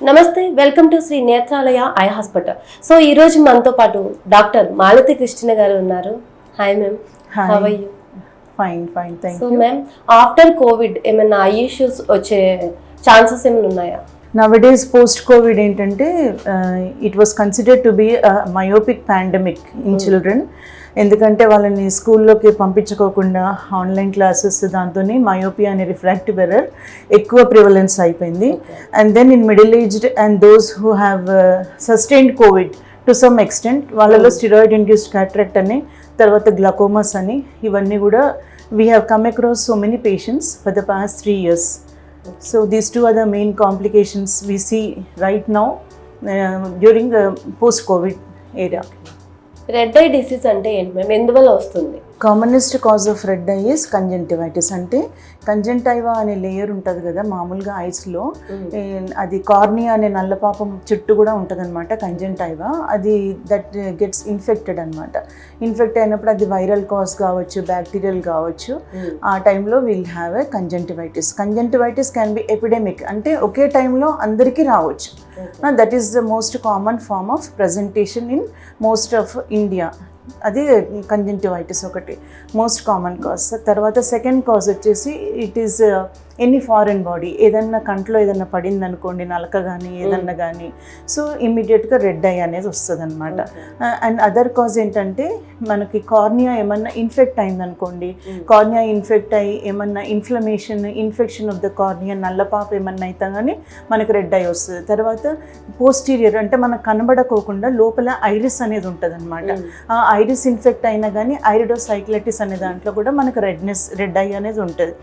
నమస్తే welcome to Shri Netralaya eye hospital. So ఈ రోజు మనతో పాటు డాక్టర్ మాలతి కృష్ణ గారు ఉన్నారు. Hi ma'am Hi. How are you fine fine so ma'am after COVID ఏమైనా ఐ ఇష్యూస్ వచ్చే ఛాన్సెస్ ఏమైనా ఉన్నాయా? నవడేస్ పోస్ట్ కోవిడ్ ఏంటంటే it was considered to be myopic pandemic in children ఎందుకంటే వాళ్ళని స్కూల్లోకి పంపించుకోకుండా ఆన్లైన్ క్లాసెస్ దాంతో మయోపియా అనే రిఫ్రాక్టివ్ ఎర్రర్ ఎక్కువ ప్రివలెన్స్ అయిపోయింది. And then in middle aged and those who have sustained covid to some extent వాళ్ళలో స్టిరాయిడ్ ఇండ్యూస్డ్ క్యాట్రాక్ట్ అని తర్వాత గ్లకోమస్ అని ఇవన్నీ కూడా we have come across so many patients for the past three years So these two are the main complications we see right now uh, during the post-COVID era. Red eye disease అంటే ఏంటి ma'am ఎందువల్ల వస్తుంది commonest cause of red eye is conjunctivitis అంటే conjunctiva అనే layer ఉంటుంది కదా మామూలుగా ఐస్లో అది కార్నియా అనే నల్లపాపం చుట్టూ కూడా ఉంటుంది అనమాట కంజంటైవా అది దట్ గెట్స్ ఇన్ఫెక్టెడ్ అనమాట ఇన్ఫెక్ట్ అయినప్పుడు అది వైరల్ కాజ్ కావచ్చు బ్యాక్టీరియల్ కావచ్చు. ఆ టైంలో will have a conjunctivitis conjunctivitis can be epidemic. అంటే ఒకే టైంలో అందరికీ రావచ్చు. That is the most common form of presentation in most of India అది కంజంటివైటిస్ ఒకటి మోస్ట్ కామన్ కాజ్ తర్వాత సెకండ్ కాజ్ వచ్చేసి it is any foreign body ఏదన్నా కంట్లో ఏదన్నా పడింది అనుకోండి నలక కానీ ఏదన్నా కానీ సో ఇమ్మీడియట్గా రెడ్ ఐ అనేది వస్తుంది అనమాట అండ్ అదర్ కాజ్ ఏంటంటే మనకి కార్నియా ఏమన్నా ఇన్ఫెక్ట్ అయిందనుకోండి కార్నియా ఇన్ఫెక్ట్ అయ్యి ఏమన్నా inflammation infection of the cornea నల్లపాప ఏమన్నా అయితే కానీ మనకి రెడ్ ఐ వస్తుంది. తర్వాత పోస్టీరియర్ అంటే మనకు కనబడకోకుండా లోపల ఐరిస్ అనేది ఉంటుంది అనమాట ఆ ఐరిస్ ఇన్ఫెక్ట్ అయినా కానీ ఐరిడోసైక్లటిస్ అనే దాంట్లో కూడా మనకు రెడ్నెస్ రెడ్ ఐ అనేది ఉంటుంది.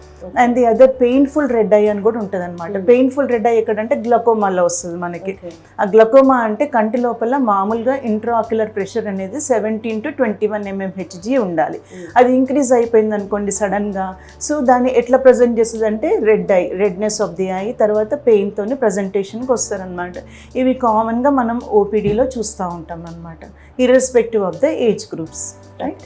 And the other painful red eye అని కూడా ఉంటుంది అనమాట పెయిన్ఫుల్ రెడ్ ఐ ఎక్కడంటే గ్లకోమాలో వస్తుంది మనకి. ఆ గ్లకోమా అంటే కంటి లోపల మామూలుగా ఇంట్రాక్యులర్ ప్రెషర్ అనేది seventeen to twenty one mmHg ఉండాలి. అది ఇంక్రీజ్ అయిపోయింది అనుకోండి సడన్గా సో దాన్ని ఎట్లా ప్రజెంట్ చేస్తుంది అంటే red eye redness of the eye తర్వాత పెయిన్తోని ప్రజెంటేషన్కి వస్తారనమాట ఇవి కామన్గా మనం ఓపీడీలో చూస్తూ ఉంటాం అనమాట irrespective of the age groups right